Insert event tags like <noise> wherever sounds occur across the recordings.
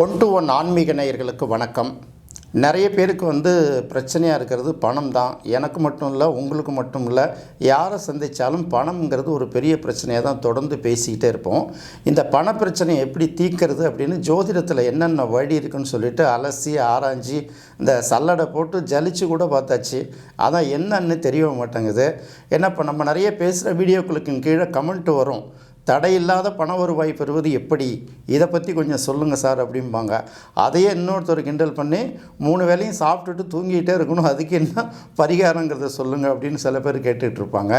One to one ஆன்மீக நேயர்களுக்கு வணக்கம். நிறைய பேருக்கு வந்து பிரச்சனையாக இருக்கிறது பணம் தான். எனக்கு மட்டும் இல்லை உங்களுக்கு மட்டும் இல்லை யாரை சந்தித்தாலும் பணம்ங்கிறது ஒரு பெரிய பிரச்சனையாக தான் தொடர்ந்து பேசிக்கிட்டே இருப்போம். இந்த பண பிரச்சனையை எப்படி தீர்க்கிறது அப்படின்னு ஜோதிடத்தில் என்னென்ன வழி இருக்குன்னு சொல்லிட்டு அலசி ஆராய்ஞ்சி இந்த சல்லடை போட்டு ஜலிச்சு கூட பார்த்தாச்சு. அதான் என்னன்னு தெரிய மாட்டேங்குது. ஏன்னா இப்போ நம்ம நிறைய பேசுகிற வீடியோக்களுக்கு கீழே கமெண்ட் வரும். தடையில்லாத பண வருவாய் பெறுவது எப்படி? இதை பற்றி கொஞ்சம் சொல்லுங்கள் சார் அப்படிம்பாங்க. அதையே இன்னொருத்தர் கிண்டல் பண்ணி மூணு வேளையும் சாப்பிட்டுட்டு தூங்கிட்டே இருக்கணும் அதுக்கு என்ன பரிகாரங்கிறத சொல்லுங்கள் அப்படின்னு சில பேர் கேட்டுட்டு இருப்பாங்க.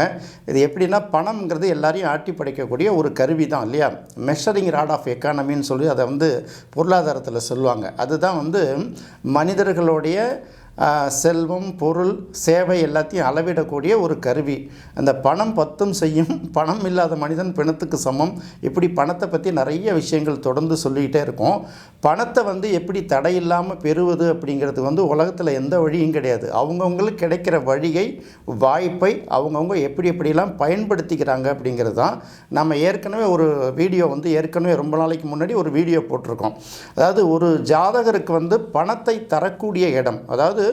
இது எப்படின்னா பணம்ங்கிறது எல்லாரையும் ஆட்டி படைக்கக்கூடிய ஒரு கருவி தான் இல்லையா? மெஷரிங் ராட் ஆஃப் எக்கானமின்னு சொல்லி அதை வந்து பொருளாதாரத்தில் சொல்லுவாங்க. அதுதான் வந்து மனிதர்களுடைய செல்வம் பொருள் சேவை எல்லாத்தையும் அளவிடக்கூடிய ஒரு கருவி. அந்த பணம் பத்தும் செய்யும். <laughs> பணம் இல்லாத மனிதன் பிணத்துக்கு சமம். இப்படி பணத்தை பற்றி நிறைய விஷயங்கள் தொடர்ந்து சொல்லிக்கிட்டே இருக்கோம். பணத்தை வந்து எப்படி தடையில்லாமல் பெறுவது அப்படிங்கிறது வந்து உலகத்தில் எந்த வழியும் கிடையாது. அவங்கவுங்களுக்கு கிடைக்கிற வழியை வாய்ப்பை அவங்கவுங்க எப்படி எப்படிலாம் பயன்படுத்திக்கிறாங்க அப்படிங்கிறது தான் நம்ம ஏற்கனவே ஒரு வீடியோ வந்து ஏற்கனவே ரொம்ப நாளைக்கு முன்னாடி ஒரு வீடியோ போட்டிருக்கோம். அதாவது ஒரு ஜாதகருக்கு வந்து பணத்தை தரக்கூடிய இடம் அதாவது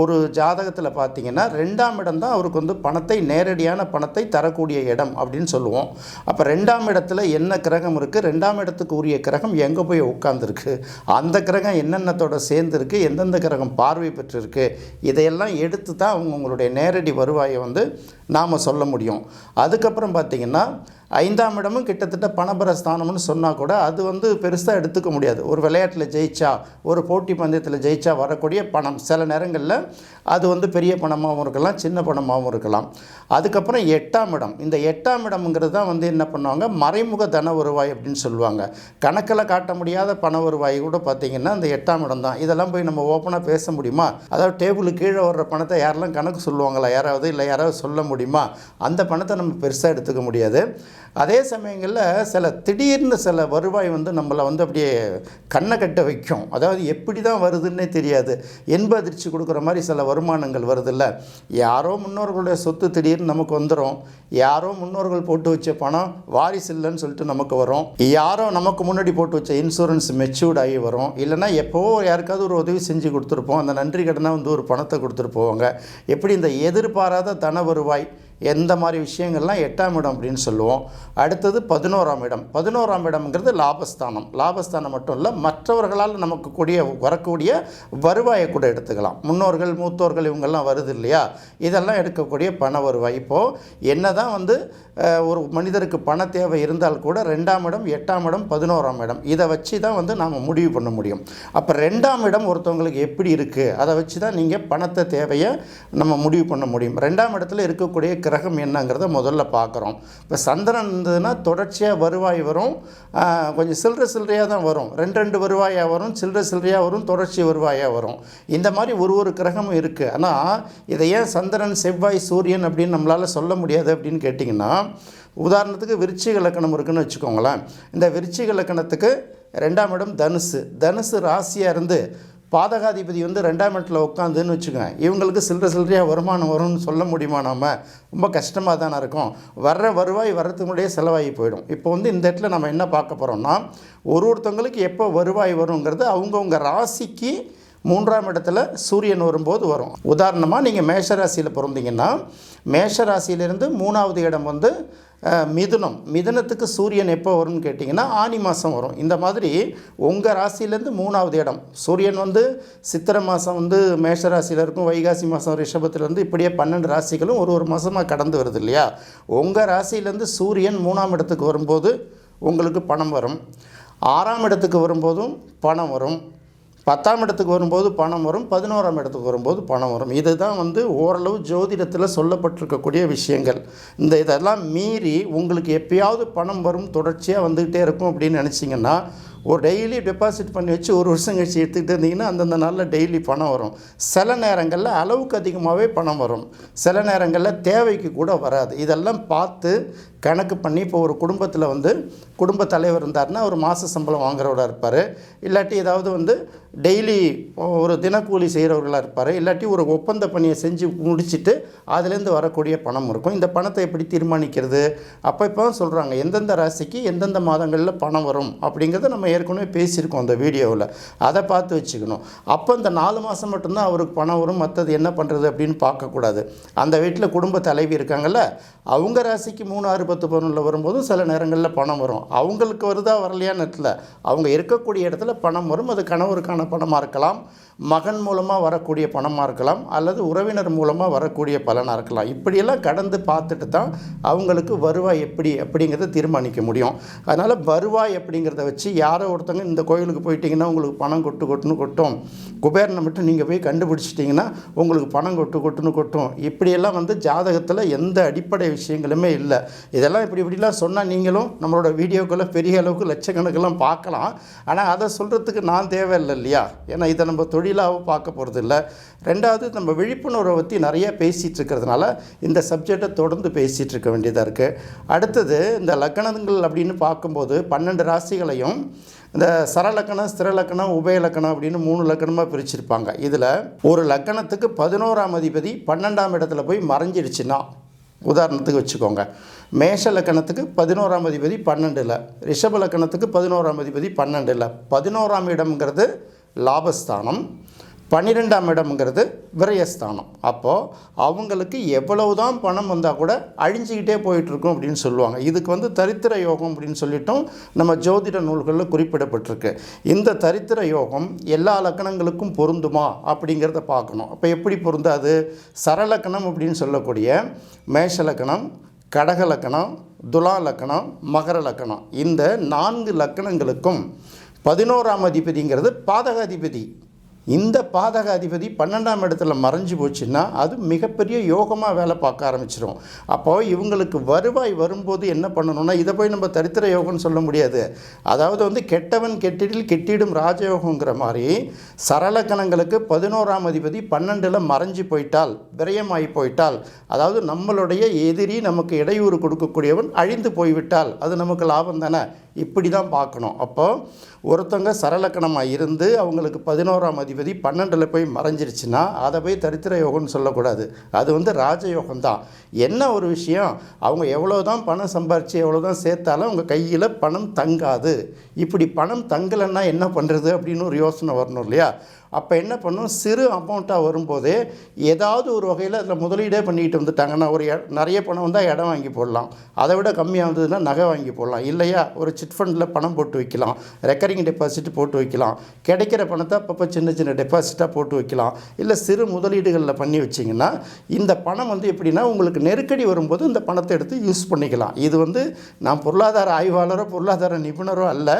ஒரு ஜாதகத்தில் பார்த்தீங்கன்னா ரெண்டாம் இடம் தான் அவருக்கு வந்து பணத்தை நேரடியான பணத்தை தரக்கூடிய இடம் அப்படின்னு சொல்லுவோம். அப்போ ரெண்டாம் இடத்துல என்ன கிரகம் இருக்குது ரெண்டாம் இடத்துக்கு உரிய கிரகம் எங்கே போய் உட்காந்துருக்கு அந்த கிரகம் என்னென்னத்தோட சேர்ந்துருக்கு? எந்தெந்த கிரகம் பார்வை பெற்றிருக்கு? இதையெல்லாம் எடுத்து தான் அவங்க உங்களுடைய நேரடி வருவாயை வந்து நாம் சொல்ல முடியும். அதுக்கப்புறம் பார்த்திங்கன்னா ஐந்தாம் இடமும் கிட்டத்தட்ட பணபர ஸ்தானம்னு சொன்னால் கூட அது வந்து பெருசாக எடுத்துக்க முடியாது. ஒரு விளையாட்டில் ஜெயிச்சா ஒரு போட்டி பந்தயத்தில் ஜெயிச்சா வரக்கூடிய பணம். சில நேரங்களில் அது வந்து பெரிய பணமாகவும் இருக்கலாம் சின்ன பணமாகவும் இருக்கலாம். அதுக்கப்புறம் எட்டாம் இடம். இந்த எட்டாம் இடம்ங்கிறது தான் வந்து என்ன பண்ணுவாங்க? மறைமுக தன வருவாய் அப்படின்னு சொல்லுவாங்க. கணக்கில் காட்ட முடியாத பண வருவாய் கூட பார்த்திங்கன்னா இந்த எட்டாம் இடம் தான். இதெல்லாம் போய் நம்ம ஓப்பனாக பேச முடியுமா? அதாவது டேபிளுக்கு கீழே வர்ற பணத்தை யாரெல்லாம் கணக்கு சொல்லுவாங்களா? யாராவது இல்லை யாராவது சொல்ல முடியுமா? அந்த பணத்தை நம்ம பெருசாக எடுத்துக்க முடியாது. அதே சமயங்களில் சில திடீர்னு சில வருவாய் வந்து நம்மளை வந்து அப்படியே கண்ணை கட்ட வைக்கும். அதாவது எப்படி தான் வருதுன்னே தெரியாது. என்ப அதிர்ச்சி கொடுக்குற மாதிரி சில வருமானங்கள் வருதில்ல. யாரோ முன்னோர்களுடைய சொத்து திடீர்னு நமக்கு வந்துடும் யாரோ முன்னோர்கள் போட்டு வச்ச பணம் வாரிசு இல்லைன்னு சொல்லிட்டு நமக்கு வரும். யாரோ நமக்கு முன்னாடி போட்டு வச்ச இன்சூரன்ஸ் மெச்சூர்ட் ஆகி வரும். இல்லைன்னா எப்போவோ யாருக்காவது ஒரு உதவி செஞ்சு கொடுத்துருப்போம். அந்த நன்றி கடனாக வந்து ஒரு பணத்தை கொடுத்துட்டு போவாங்க. எப்படி இந்த எதிர்பாராத தன வருவாய் எந்த மாதிரி விஷயங்கள்லாம் எட்டாம் இடம் அப்படின்னு சொல்லுவோம். அடுத்தது பதினோராம் இடம். பதினோராம் இடம்ங்கிறது லாபஸ்தானம். லாபஸ்தானம் மட்டும் இல்லை மற்றவர்களால் நமக்கு கூடிய வரக்கூடிய வருவாயை கூட எடுத்துக்கலாம். முன்னோர்கள் மூத்தோர்கள் இவங்கெல்லாம் வருது இல்லையா? இதெல்லாம் எடுக்கக்கூடிய பண வருவாய். இப்போது என்ன தான் வந்து ஒரு மனிதருக்கு பண தேவை இருந்தால் கூட ரெண்டாம் இடம் எட்டாம் இடம் பதினோராம் இடம். இதை வச்சு தான் வந்து நாம் முடிவு பண்ண முடியும். அப்போ ரெண்டாம் இடம் ஒருத்தவங்களுக்கு எப்படி இருக்குது அதை வச்சு தான் நீங்கள் பணத்தை தேவையை நம்ம முடிவு பண்ண முடியும். ரெண்டாம் இடத்துல இருக்கக்கூடிய கிரகம் என்னங்கிறத முதல்ல பார்க்குறோம். இப்போ சந்திரன் இருந்ததுன்னா தொடர்ச்சியாக வருவாய் வரும். கொஞ்சம் சில்லற சில்லறையாக தான் வரும். ரெண்டு ரெண்டு வருவாயாக வரும் சில்லறை சில்லறையாக வரும் தொடர்ச்சி வருவாயாக வரும். இந்த மாதிரி ஒரு ஒரு கிரகமும் இருக்குது. ஆனால் இதை ஏன் சந்திரன் செவ்வாய் சூரியன் அப்படின்னு நம்மளால் சொல்ல முடியாது அப்படின்னு கேட்டிங்கன்னா உதாரணத்துக்கு விருச்சிக லக்கணம் இருக்குன்னு வச்சுக்கோங்களேன். இந்த விருச்சிக லக்கணத்துக்கு ரெண்டாம் இடம் தனுசு. தனுசு ராசியாக இருந்து பாதகாதிபதி வந்து ரெண்டாம் இடத்துல உட்காந்துன்னு வச்சுக்கோங்க. இவங்களுக்கு சில்லற சில்லறையாக வருமானம் வரும்னு சொல்ல முடியுமா நாம்? ரொம்ப கஷ்டமாக தானே இருக்கும். வர்ற வருவாய் வர்றதுக்கு முன்னாடியே செலவாகி போயிடும். இப்போ வந்து இந்த இடத்துல நம்ம என்ன பார்க்க போகிறோம்னா ஒரு ஒருத்தவங்களுக்கு எப்போ வருவாய் வருங்கிறது அவங்கவுங்க ராசிக்கு மூன்றாம் இடத்துல சூரியன் வரும்போது வரும். உதாரணமாக நீங்கள் மேஷராசியில் பிறந்தீங்கன்னா மேஷராசியிலிருந்து மூணாவது இடம் வந்து மிதுனம். மிதுனத்துக்கு சூரியன் எப்போ வரும்னு கேட்டிங்கன்னா ஆனி மாதம் வரும். இந்த மாதிரி உங்கள் ராசியிலேருந்து மூணாவது இடம். சூரியன் வந்து சித்திரை மாதம் வந்து மேஷ ராசியில் இருக்கும் வைகாசி மாதம் ரிஷபத்துலேருந்து இப்படியே பன்னெண்டு ராசிகளும் ஒரு ஒரு மாதமாக கடந்து வருது இல்லையா? உங்கள் ராசியிலேருந்து சூரியன் மூணாம் இடத்துக்கு வரும்போது உங்களுக்கு பணம் வரும். ஆறாம் இடத்துக்கு வரும்போதும் பணம் வரும். பத்தாம் இடத்துக்கு வரும்போது பணம் வரும் பதினோராம் இடத்துக்கு வரும்போது பணம் வரும். இதுதான் வந்து ஓரளவு ஜோதிடத்தில் சொல்லப்பட்டிருக்கக்கூடிய விஷயங்கள். இந்த இதெல்லாம் மீறி உங்களுக்கு எப்பயாவது பணம் வரும் தொடர்ச்சியாக வந்துக்கிட்டே இருக்கும் அப்படின்னு நினச்சிங்கன்னா ஒரு டெய்லி டெபாசிட் பண்ணி வச்சு ஒரு வருஷம் கழிச்சு எடுத்துக்கிட்டு இருந்தீங்கன்னா அந்தந்த நாளில் டெய்லி பணம் வரும். சில நேரங்களில் அளவுக்கு அதிகமாகவே பணம் வரும். சில நேரங்களில் தேவைக்கு கூட வராது. இதெல்லாம் பார்த்து கணக்கு பண்ணி இப்போ ஒரு குடும்பத்தில் வந்து குடும்ப தலைவர் இருந்தாருன்னா ஒரு மாத சம்பளம் வாங்குறவராக இருப்பார். இல்லாட்டி ஏதாவது வந்து டெய்லி ஒரு தினக்கூலி செய்கிறவர்களாக இருப்பார். இல்லாட்டி ஒரு ஒப்பந்த பணியை செஞ்சு முடிச்சுட்டு அதுலேருந்து வரக்கூடிய பணம் இருக்கும். இந்த பணத்தை எப்படி தீர்மானிக்கிறது? அப்போ இப்போ சொல்கிறாங்க எந்தெந்த ராசிக்கு எந்தெந்த மாதங்களில் பணம் வரும் அப்படிங்கிறத நம்ம ஏற்கனவே பேசியிருக்கோம் அந்த வீடியோவில். அதை பார்த்து வச்சுக்கணும். அப்போ இந்த நாலு மாதம் மட்டும்தான் அவருக்கு பணம் வரும் மற்றது என்ன பண்ணுறது அப்படின்னு பார்க்கக்கூடாது. அந்த வீட்டில் குடும்ப தலைவி இருக்காங்கல்ல அவங்க ராசிக்கு மூணு ஆறு பத்து பதினொன்றில் வரும்போதும் சில நேரங்களில் பணம் வரும். அவங்களுக்கு வருதா வரலையான்னு இடத்துல அவங்க இருக்கக்கூடிய இடத்துல பணம் வரும். அது கணவருக்கான பணமாக இருக்கலாம் மகன் மூலமாக வரக்கூடிய பணமாக இருக்கலாம் அல்லது உறவினர் மூலமாக வரக்கூடிய பலனாக இருக்கலாம். இப்படியெல்லாம் கடந்து பார்த்துட்டு தான் அவங்களுக்கு வருவாய் எப்படி அப்படிங்கிறத தீர்மானிக்க முடியும். அதனால் வருவாய் அப்படிங்கிறத வச்சு யாரோ ஒருத்தங்க இந்த கோயிலுக்கு போயிட்டீங்கன்னா உங்களுக்கு பணம் கொட்டு கொட்டுன்னு கொட்டும். குபேரனை மட்டும் நீங்கள் போய் கண்டுபிடிச்சிட்டிங்கன்னா உங்களுக்கு பணம் கொட்டு கொட்டுன்னு கொட்டும். இப்படியெல்லாம் வந்து ஜாதகத்தில் எந்த அடிப்படை விஷயங்களுமே இல்லை. இதெல்லாம் இப்படி இப்படிலாம் சொன்னால் நீங்களும் நம்மளோட வீடியோக்களை பெரிய அளவுக்கு லட்சக்கணக்கெல்லாம் பார்க்கலாம். ஆனால் அதை சொல்கிறதுக்கு நான் தேவையில்லை இல்லையா? ஏன்னா இதை நம்ம தொழிலாக பார்க்க போகிறது இல்லை ரெண்டாவது நம்ம விழிப்புணர்வை பற்றி நிறைய பேசிகிட்டு இருக்கிறதுனால இந்த சப்ஜெக்டை தொடர்ந்து பேசிகிட்டு இருக்க வேண்டியதாக இருக்குது அடுத்தது இந்த லக்கணங்கள் அப்படின்னு பார்க்கும்போது பன்னெண்டு ராசிகளையும் இந்த சரலக்கணம் ஸ்திரலக்கணம் உபயலக்கணம் அப்படின்னு மூணு லக்கணமாக பிரிச்சிருப்பாங்க. இதில் ஒரு லக்கணத்துக்கு பதினோராம் அதிபதி பன்னெண்டாம் இடத்துல போய் மறைஞ்சிடுச்சுன்னா உதாரணத்துக்கு வச்சுக்கோங்க. மேஷ லக்கணத்துக்கு பதினோராம் அதிபதி பன்னெண்டில் ரிஷப லக்கணத்துக்கு பதினோராம் அதிபதி பன்னெண்டில். பதினோராம் இடம்ங்கிறது லாபஸ்தானம் பன்னிரெண்டாம் இடம்ங்கிறது விரயஸ்தானம். அப்போது அவங்களுக்கு எவ்வளவு தான் பணம் வந்தால் கூட அழிஞ்சிக்கிட்டே போயிட்டுருக்கும் அப்படின்னு சொல்லுவாங்க. இதுக்கு வந்து தரித்திர யோகம் அப்படின்னு சொல்லிட்டும் நம்ம ஜோதிட நூல்களில் குறிப்பிடப்பட்டிருக்கு. இந்த தரித்திர யோகம் எல்லா லக்கணங்களுக்கும் பொருந்துமா அப்படிங்கிறத பார்க்கணும். அப்போ எப்படி பொருந்தாது? சரலக்கணம் அப்படின்னு சொல்லக்கூடிய மேஷ லக்கணம் கடக லக்கணம் துலா லக்கணம் மகர லக்கணம். இந்த நான்கு லக்கணங்களுக்கும் பதினோராம் அதிபதிங்கிறது பாதக அதிபதி. இந்த பாதக அதிபதி பன்னெண்டாம் இடத்துல மறைஞ்சு போச்சுன்னா அது மிகப்பெரிய யோகமாக வேலை பார்க்க ஆரம்பிச்சிடும் அப்போது இவங்களுக்கு வருவாய் வரும்போது என்ன பண்ணணும்னா இதை போய் நம்ம தரித்திர யோகம்னு சொல்ல முடியாது. அதாவது வந்து கெட்டவன் கெட்டிடில் கெட்டிடும் ராஜயோகங்கிற மாதிரி சரளக்கணங்களுக்கு பதினோராம் அதிபதி பன்னெண்டில் மறைஞ்சு போயிட்டால் விரயமாகி போயிட்டால் அதாவது நம்மளுடைய எதிரி நமக்கு இடையூறு கொடுக்கக்கூடியவன் அழிந்து போய்விட்டால் அது நமக்கு லாபம் தானே? இப்படி தான் பார்க்கணும். அப்போது ஒருத்தவங்க சரலக்கணமாக இருந்து அவங்களுக்கு பதினோராம் அதிபதி பன்னெண்டில் போய் மறைஞ்சிருச்சுன்னா அதை போய் தரித்திர யோகம்னு சொல்லக்கூடாது. அது வந்து ராஜயோகம் தான் என்ன ஒரு விஷயம்? அவங்க எவ்வளோ தான் பணம் சம்பாரித்து எவ்வளோ தான் சேர்த்தாலும் அவங்க கையில் பணம் தங்காது. இப்படி பணம் தங்கலைன்னா என்ன பண்ணுறது அப்படின்னு ஒரு யோசனை வரணும் இல்லையா? அப்போ என்ன பண்ணும்? சிறு அமௌண்ட்டாக வரும்போது ஏதாவது ஒரு வகையில் அதில் முதலீடே பண்ணிக்கிட்டு வந்துட்டாங்கன்னா ஒரு நிறைய பணம் வந்தால் இடம் வாங்கி போடலாம். அதை விட கம்மியாக வந்ததுன்னா நகை வாங்கி போடலாம். இல்லையா? ஒரு சிட் ஃபண்டில் பணம் போட்டு வைக்கலாம். ரெக்கரிங் டெபாசிட் போட்டு வைக்கலாம். கிடைக்கிற பணத்தை அப்பப்போ சின்ன சின்ன டெபாசிட்டாக போட்டு வைக்கலாம். இல்லை சிறு முதலீடுகளில் பண்ணி வச்சிங்கன்னா இந்த பணம் வந்து எப்படின்னா உங்களுக்கு நெருக்கடி வரும்போது இந்த பணத்தை எடுத்து யூஸ் பண்ணிக்கலாம். இது வந்து நான் பொருளாதார ஆய்வாளரோ பொருளாதார நிபுணரோ அல்ல.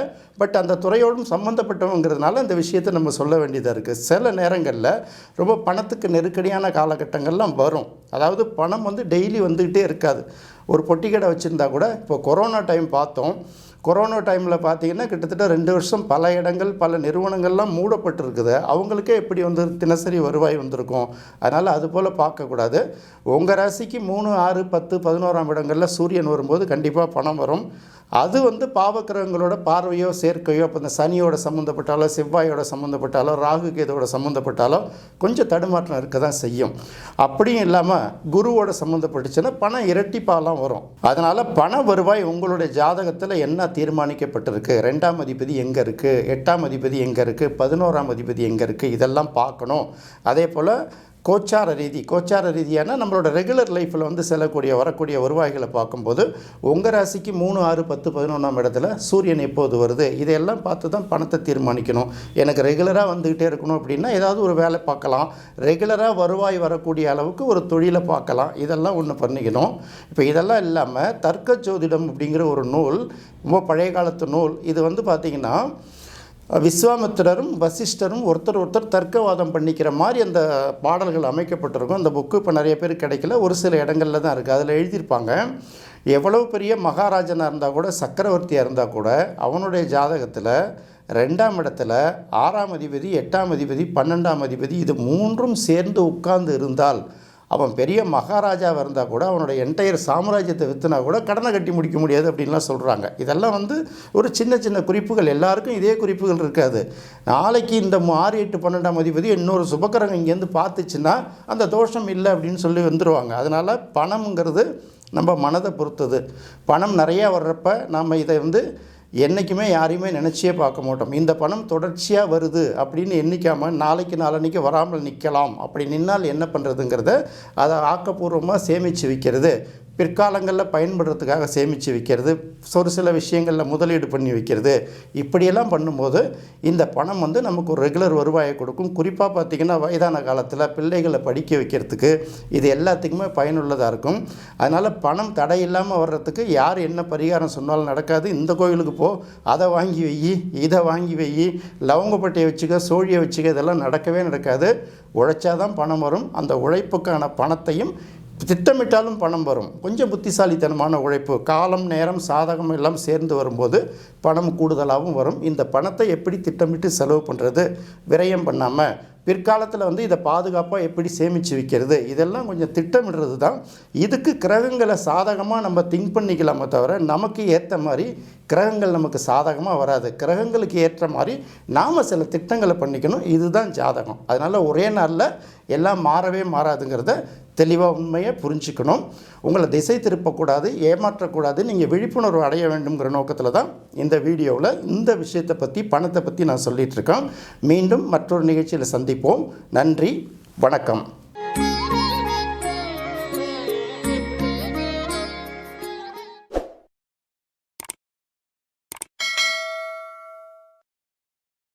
பட் அந்த துறையோடும் சம்மந்தப்பட்டவங்கிறதுனால இந்த விஷயத்தை நம்ம சொல்ல வேண்டியதாக இருக்குது சில நேரங்களில் ரொம்ப பணத்துக்கு நெருக்கடியான காலகட்டங்கள்லாம் வரும். அதாவது பணம் வந்து டெய்லி வந்துக்கிட்டே இருக்காது. ஒரு பொட்டி கடை வச்சுருந்தா கூட இப்போ கொரோனா டைம் பார்த்தோம். கொரோனா டைமில் பார்த்தீங்கன்னா கிட்டத்தட்ட ரெண்டு வருஷம் பல இடங்கள் பல நிறுவனங்கள்லாம் மூடப்பட்டிருக்குது. அவங்களுக்கே எப்படி வந்து தினசரி வருவாய் வந்திருக்கும்? அதனால் அது போல் பார்க்கக்கூடாது உங்கள் ராசிக்கு மூணு ஆறு பத்து பதினோராம் இடங்களில் சூரியன் வரும்போது கண்டிப்பாக பணம் வரும். அது வந்து பாவக்கிரகங்களோட பார்வையோ சேர்க்கையோ அப்போ இந்த சனியோட சம்மந்தப்பட்டாலோ செவ்வாயோட சம்மந்தப்பட்டாலோ ராகு கேதோட சம்மந்தப்பட்டாலோ கொஞ்சம் தடுமாற்றம் இருக்க தான் செய்யும். அப்படியும் இல்லாமல் குருவோட சம்மந்தப்பட்டுச்சுன்னா பணம் இரட்டிப்பாலாம் வரும். அதனால் பண வருவாய் உங்களுடைய ஜாதகத்தில் என்ன தீர்மானிக்கப்பட்டிருக்கு? ரெண்டாம் அதிபதி எங்கே இருக்குது எட்டாம் அதிபதி எங்கே இருக்குது பதினோராம் அதிபதி எங்கே இருக்குது இதெல்லாம் பார்க்கணும். அதே போல் கோச்சார ரீதி கோச்சார ரீதியான நம்மளோட ரெகுலர் லைஃப்பில் வந்து செல்லக்கூடிய வரக்கூடிய வருவாய்களை பார்க்கும்போது உங்கள் ராசிக்கு மூணு ஆறு பத்து பதினொன்றாம் இடத்துல சூரியன் எப்போது வருது? இதையெல்லாம் பார்த்து தான் பணத்தை தீர்மானிக்கணும். எனக்கு ரெகுலராக வந்துக்கிட்டே இருக்கணும் அப்படின்னா ஏதாவது ஒரு வேலை பார்க்கலாம். ரெகுலராக வருவாய் வரக்கூடிய அளவுக்கு ஒரு தொழிலை பார்க்கலாம். இதெல்லாம் ஒன்று பண்ணிக்கணும். இப்போ இதெல்லாம் இல்லாமல் தர்க்க ஜோதிடம் அப்படிங்கிற ஒரு நூல் ரொம்ப பழைய காலத்து நூல் இது வந்து பார்த்திங்கன்னா விஸ்வாமித்திரரும் வசிஷ்டரும் ஒருத்தர் ஒருத்தர் தர்க்கவாதம் பண்ணிக்கிற மாதிரி அந்த பாடல்கள் அமைக்கப்பட்டிருக்கும். அந்த புக்கு இப்போ நிறைய பேர் கிடைக்கல. ஒரு சில இடங்களில் தான் இருக்குது அதில் எழுதியிருப்பாங்க. எவ்வளவு பெரிய மகாராஜனாக இருந்தால் கூட சக்கரவர்த்தியாக இருந்தால் கூட அவனுடைய ஜாதகத்தில் ரெண்டாம் இடத்துல ஆறாம் அதிபதி எட்டாம் அதிபதி பன்னெண்டாம் அதிபதி இது மூன்றும் சேர்ந்து உட்கார்ந்து இருந்தால் அவன் பெரிய மகாராஜாவாக இருந்தால் கூட அவனோட என்டையர் சாம்ராஜ்யத்தை விற்றுனா கூட கடனை கட்டி முடிக்க முடியாது அப்படின்லாம் சொல்கிறாங்க இதெல்லாம் வந்து ஒரு சின்ன சின்ன குறிப்புகள். எல்லாருக்கும் இதே குறிப்புகள் இருக்காது. நாளைக்கு இந்த ஆறு எட்டு பன்னெண்டாம் அதிபதி இன்னொரு சுபக்கரங்க இங்கேருந்து பார்த்துச்சுன்னா அந்த தோஷம் இல்லை அப்படின்னு சொல்லி வந்துடுவாங்க அதனால் பணம்ங்கிறது நம்ம மனதை பொறுத்தது. பணம் நிறையா வர்றப்ப நாம் இதை வந்து என்றைக்குமே யாரையுமே நினச்சியே பார்க்க மாட்டோம். இந்த பணம் தொடர்ச்சியாக வருது அப்படின்னு எண்ணிக்காமல் நாளைக்கு நாளன்னைக்கு வராமல் நிற்கலாம் அப்படி நின்னால் என்ன பண்ணுறதுங்கிறத அதை ஆக்கப்பூர்வமாக சேமித்து வைக்கிறது. பிற்காலங்களில் பயன்படுறதுக்காக சேமித்து வைக்கிறது ஒரு சில விஷயங்களில் முதலீடு பண்ணி வைக்கிறது இப்படியெல்லாம் பண்ணும்போது இந்த பணம் வந்து நமக்கு ஒரு ரெகுலர் வருவாயை கொடுக்கும். குறிப்பாக பார்த்திங்கன்னா வயதான காலத்தில் பிள்ளைகளை படிக்க வைக்கிறதுக்கு இது எல்லாத்துக்குமே பயனுள்ளதாக இருக்கும். அதனால் பணம் தடை இல்லாமல் வர்றதுக்கு யார் என்ன பரிகாரம் சொன்னாலும் நடக்காது. இந்த கோயிலுக்கு போ அதை வாங்கி வை இதை வாங்கி வை லவங்கப்பட்டையை வச்சுக்க சோழியை வச்சுக்க இதெல்லாம் நடக்கவே நடக்காது. உழைச்சாதான் பணம் வரும். அந்த உழைப்புக்கான பணத்தையும் திட்டமிட்டாலும் பணம் வரும். கொஞ்சம் புத்திசாலித்தனமான உழைப்பு காலம் நேரம் சாதகம் எல்லாம் சேர்ந்து வரும்போது பணம் கூடுதலாகவும் வரும். இந்த பணத்தை எப்படி திட்டமிட்டு செலவு பண்ணுறது விரயம் பண்ணாமல் பிற்காலத்தில் வந்து இதை பாதுகாப்பாக எப்படி சேமித்து வைக்கிறது? இதெல்லாம் கொஞ்சம் திட்டமிடுறது தான் இதுக்கு கிரகங்களை சாதகமாக நம்ம திங்க் பண்ணிக்கலாமே தவிர நமக்கு ஏற்ற மாதிரி கிரகங்கள் நமக்கு சாதகமாக வராது. கிரகங்களுக்கு ஏற்ற மாதிரி நாம் சில திட்டங்களை பண்ணிக்கணும். இதுதான் ஜாதகம். அதனால் ஒரே நாளில் எல்லாம் மாறவே மாறாதுங்கிறத தெளிவாக உண்மையை புரிஞ்சுக்கணும். உங்களை திசை திருப்பக்கூடாது ஏமாற்றக்கூடாது நீங்கள் விழிப்புணர்வு அடைய வேண்டுங்கிற நோக்கத்தில் தான் இந்த வீடியோவில் இந்த விஷயத்தை பற்றி பணத்தை பற்றி நான் சொல்லிகிட்ருக்கேன் மீண்டும் மற்றொரு நிகழ்ச்சியில் சந்திப்போம். நன்றி வணக்கம்.